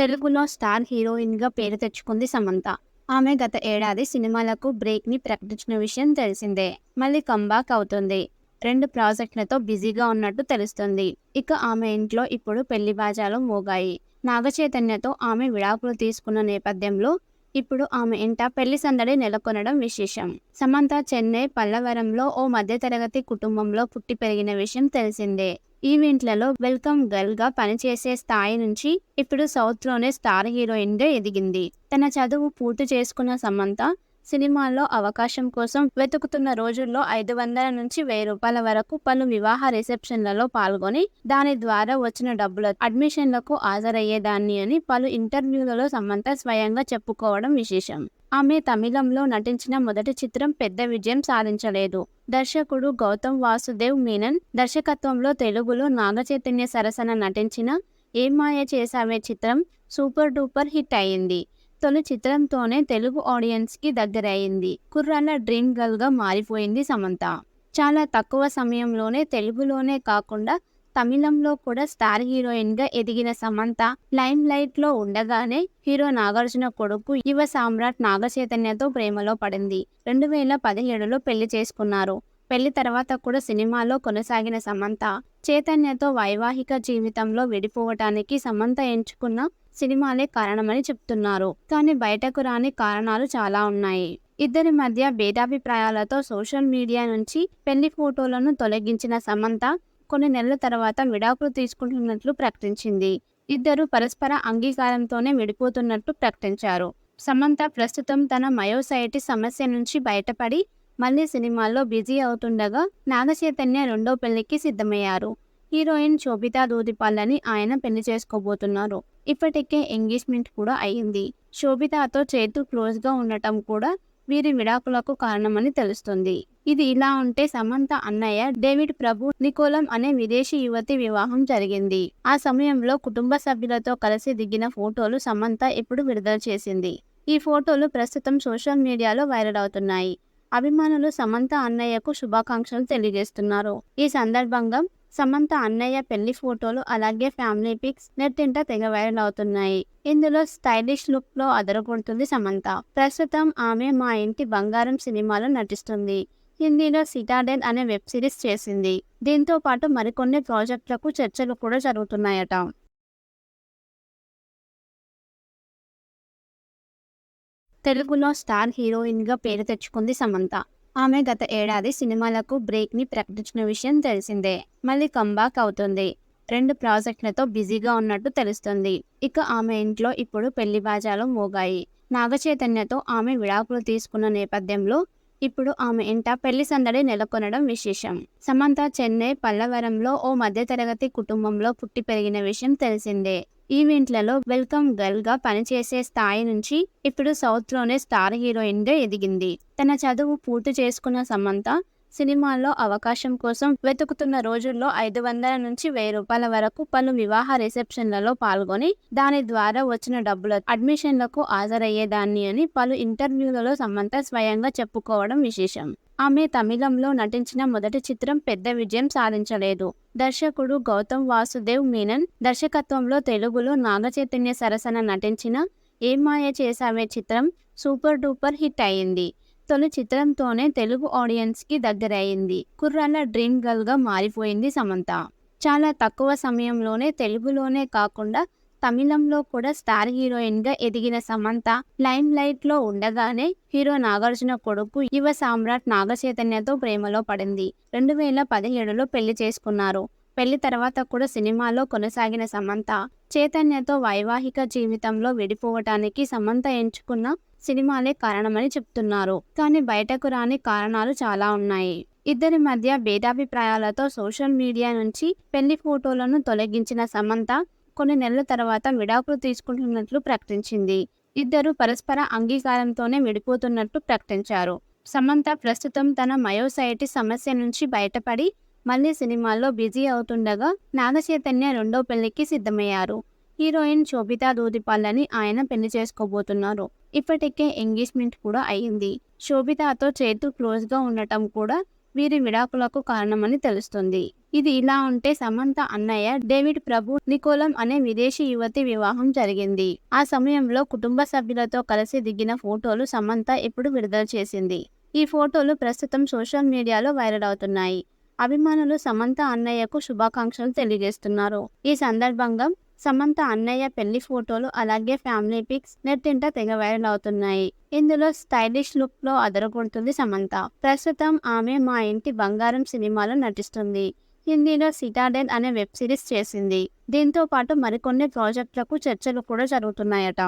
తెలుగులో స్టార్ హీరోయిన్‌గా పేరు తెచ్చుకుంది సమంత. ఆమె గత ఏడాది సినిమాలకు బ్రేక్‌ని ప్రకటించిన విషయం తెలిసిందే. మళ్ళీ కంబాక్ అవుతుంది. రెండు ప్రాజెక్టులతో బిజీగా ఉన్నట్టు తెలుస్తుంది. ఇక ఆమె ఇంట్లో ఇప్పుడు పెళ్ళి బాజాలు మోగాయి. నాగచైతన్యతో ఆమె విడాకులు తీసుకున్న నేపథ్యంలో ఇప్పుడు ఆమె ఇంట పెళ్ళి సందడి నెలకొనడం విశేషం. సమంత చెన్నై పల్లవరంలో ఓ మధ్యతరగతి కుటుంబంలో పుట్టి పెరిగిన విషయం తెలిసిందే. ఈవెంట్లలో వెల్కమ్ గర్ల్‌గా పనిచేసే స్థాయి నుంచి ఇప్పుడు సౌత్‌లోనే స్టార్ హీరోయిన్‌గా ఎదిగింది. తన చదువు పూర్తి చేసుకున్న సమంత సినిమాల్లో అవకాశం కోసం వెతుకుతున్న రోజుల్లో ఐదు వందల నుంచి వెయ్యి రూపాయల వరకు పలు వివాహ రిసెప్షన్లలో పాల్గొని దాని ద్వారా వచ్చిన డబ్బుల అడ్మిషన్లకు హాజరయ్యేదాన్ని అని పలు ఇంటర్వ్యూలలో సమంత స్వయంగా చెప్పుకోవడం విశేషం. ఆమె తమిళంలో నటించిన మొదటి చిత్రం పెద్ద విజయం సాధించలేదు. దర్శకుడు గౌతమ్ వాసుదేవ్ మీనన్ దర్శకత్వంలో తెలుగులో నాగచైతన్య సరసన నటించిన ఏమాయ మాయ చేశావే చిత్రం సూపర్ డూపర్ హిట్ అయింది. తొలి చిత్రంతోనే తెలుగు ఆడియన్స్‌కి దగ్గరయ్యింది. కుర్రాళ్ళ డ్రీమ్ గర్ల్‌గా మారిపోయింది సమంత. చాలా తక్కువ సమయంలోనే తెలుగులోనే కాకుండా తమిళంలో కూడా స్టార్ హీరోయిన్‌గా ఎదిగిన సమంత లైమ్ లైట్లో ఉండగానే హీరో నాగార్జున కొడుకు యువ సామ్రాట్ నాగచైతన్యతో ప్రేమలో పడింది. రెండు వేల పదిహేడులో పెళ్ళి చేసుకున్నారు. పెళ్ళి తర్వాత కూడా సినిమాలో కొనసాగిన సమంత చైతన్యతో వైవాహిక జీవితంలో విడిపోవటానికి సమంత ఎంచుకున్న సినిమాలే కారణమని చెప్తున్నారు. కానీ బయటకు రాని కారణాలు చాలా ఉన్నాయి. ఇద్దరి మధ్య భేదాభిప్రాయాలతో సోషల్ మీడియా నుంచి పెళ్ళి ఫోటోలను తొలగించిన సమంత కొన్ని నెలల తర్వాత విడాకులు తీసుకుంటున్నట్లు ప్రకటించింది. ఇద్దరు పరస్పర అంగీకారంతోనే విడిపోతున్నట్టు ప్రకటించారు. సమంత ప్రస్తుతం తన మయోసైటిస్ సమస్య నుంచి బయటపడి మళ్ళీ సినిమాల్లో బిజీ అవుతుండగా నాగచైతన్య రెండో పెళ్ళికి సిద్ధమయ్యారు. హీరోయిన్ శోభితా దూదిపాలని ఆయన పెళ్ళి చేసుకోబోతున్నారు. ఇప్పటికే ఎంగేజ్మెంట్ కూడా అయ్యింది. శోభితాతో చైతు క్లోజ్‌గా ఉండటం కూడా వీరి విడాకులకు కారణమని తెలుస్తుంది. ఇది ఇలా ఉంటే సమంత అన్నయ్య డేవిడ్ ప్రభు నికోలం అనే విదేశీ యువతి వివాహం జరిగింది. ఆ సమయంలో కుటుంబ సభ్యులతో కలిసి దిగిన ఫోటోలు సమంత ఇప్పుడు విడుదల చేసింది. ఈ ఫోటోలు ప్రస్తుతం సోషల్ మీడియాలో వైరల్ అవుతున్నాయి. అభిమానులు సమంత అన్నయ్యకు శుభాకాంక్షలు తెలియజేస్తున్నారు. ఈ సందర్భంగా సమంత అన్నయ్య పెళ్ళి ఫోటోలు అలాగే ఫ్యామిలీ పిక్స్ నెట్టింట తెగ వైరల్ అవుతున్నాయి. ఇందులో స్టైలిష్ లుక్‌లో అదరగొడుతుంది సమంత. ప్రస్తుతం ఆమె మా ఇంటి బంగారం సినిమాలో నటిస్తుంది. హిందీలో సిటాడెల్ అనే వెబ్ సిరీస్ చేసింది. దీంతో పాటు మరికొన్ని ప్రాజెక్టులకు చర్చలు కూడా జరుగుతున్నాయట. తెలుగులో స్టార్ హీరోయిన్‌గా పేరు తెచ్చుకుంది సమంత. ఆమె గత ఏడాది సినిమాలకు బ్రేక్‌ని ప్రకటించిన విషయం తెలిసిందే. మళ్ళీ కంబాక్ అవుతుంది. రెండు ప్రాజెక్టులతో బిజీగా ఉన్నట్టు తెలుస్తుంది. ఇక ఆమె ఇంట్లో ఇప్పుడు పెళ్ళి బాజాలు మోగాయి. నాగచైతన్యతో ఆమె విడాకులు తీసుకున్న నేపథ్యంలో ఇప్పుడు ఆమె ఇంట పెళ్ళి సందడి నెలకొనడం విశేషం. సమంత చెన్నై పల్లవరంలో ఓ మధ్యతరగతి కుటుంబంలో పుట్టి పెరిగిన విషయం తెలిసిందే. ఈవెంట్లలో వెల్కమ్ గర్ల్‌గా పనిచేసే స్థాయి నుంచి ఇప్పుడు సౌత్‌లోనే స్టార్ హీరోయిన్‌గా ఎదిగింది. తన చదువు పూర్తి చేసుకున్న సమంత సినిమాల్లో అవకాశం కోసం వెతుకుతున్న రోజుల్లో ఐదు వందల నుంచి వెయ్యి రూపాయల వరకు పలు వివాహ రిసెప్షన్లలో పాల్గొని దాని ద్వారా వచ్చిన డబ్బుల అడ్మిషన్లకు హాజరయ్యేదాన్ని అని పలు ఇంటర్వ్యూలలో సమంత స్వయంగా చెప్పుకోవడం విశేషం. ఆమె తమిళంలో నటించిన మొదటి చిత్రం పెద్ద విజయం సాధించలేదు. దర్శకుడు గౌతమ్ వాసుదేవ్ మీనన్ దర్శకత్వంలో తెలుగులో నాగచైతన్య సరసన నటించిన ఏమాయ చేశామే చిత్రం సూపర్ డూపర్ హిట్ అయింది. తొలి చిత్రంతోనే తెలుగు ఆడియన్స్‌కి దగ్గరయ్యింది. కుర్రాల డ్రీమ్ గర్ల్‌గా మారిపోయింది సమంత. చాలా తక్కువ సమయంలోనే తెలుగులోనే కాకుండా తమిళంలో కూడా స్టార్ హీరోయిన్‌గా ఎదిగిన సమంత లైమ్ లైట్లో ఉండగానే హీరో నాగార్జున కొడుకు యువ సామ్రాట్ నాగచైతన్యతో ప్రేమలో పడింది. రెండు వేల పదిహేడులో పెళ్ళి చేసుకున్నారు. పెళ్ళి తర్వాత కూడా సినిమాలో కొనసాగిన సమంత చైతన్యతో వైవాహిక జీవితంలో విడిపోవటానికి సమంత ఎంచుకున్న సినిమాలే కారణమని చెప్తున్నారు. కానీ బయటకు రాని కారణాలు చాలా ఉన్నాయి. ఇద్దరి మధ్య భేదాభిప్రాయాలతో సోషల్ మీడియా నుంచి పెళ్ళి ఫోటోలను తొలగించిన సమంత కొన్ని నెలల తర్వాత విడాకులు తీసుకుంటున్నట్లు ప్రకటించింది. ఇద్దరూ పరస్పర అంగీకారంతోనే విడిపోతున్నట్లు ప్రకటించారు. సమంత ప్రస్తుతం తన మయోసైటి సమస్య నుంచి బయటపడి మళ్ళీ సినిమాల్లో బిజీ అవుతుండగా నాగచైతన్య రెండో పెళ్ళికి సిద్ధమయ్యారు. హీరోయిన్ శోభితా దూదిపాలని ఆయన పెళ్ళి చేసుకోబోతున్నారు. ఇప్పటికే ఎంగేజ్మెంట్ కూడా అయ్యింది. శోభితాతో చేతు క్లోజ్‌గా ఉండటం కూడా వీరి విడాకులకు కారణమని తెలుస్తుంది. ఇది ఇలా ఉంటే సమంత అన్నయ్య డేవిడ్ ప్రభు నికోలం అనే విదేశీ యువతి వివాహం జరిగింది. ఆ సమయంలో కుటుంబ సభ్యులతో కలిసి దిగిన ఫోటోలు సమంత ఇప్పుడు విడుదల చేసింది. ఈ ఫోటోలు ప్రస్తుతం సోషల్ మీడియాలో వైరల్ అవుతున్నాయి. అభిమానులు సమంత అన్నయ్యకు శుభాకాంక్షలు తెలియజేస్తున్నారు. ఈ సందర్భంగా సమంత అన్నయ్య పెళ్ళి ఫోటోలు అలాగే ఫ్యామిలీ పిక్స్ నెట్టింట తెగ వైరల్ అవుతున్నాయి. ఇందులో స్టైలిష్ లుక్లో అదరగొడుతుంది సమంత. ప్రస్తుతం ఆమె మా ఇంటి బంగారం సినిమాలో నటిస్తుంది. హిందీలో సిటాడెల్ అనే వెబ్ సిరీస్ చేసింది. దీంతో పాటు మరికొన్ని ప్రాజెక్టులకు చర్చలు కూడా జరుగుతున్నాయట.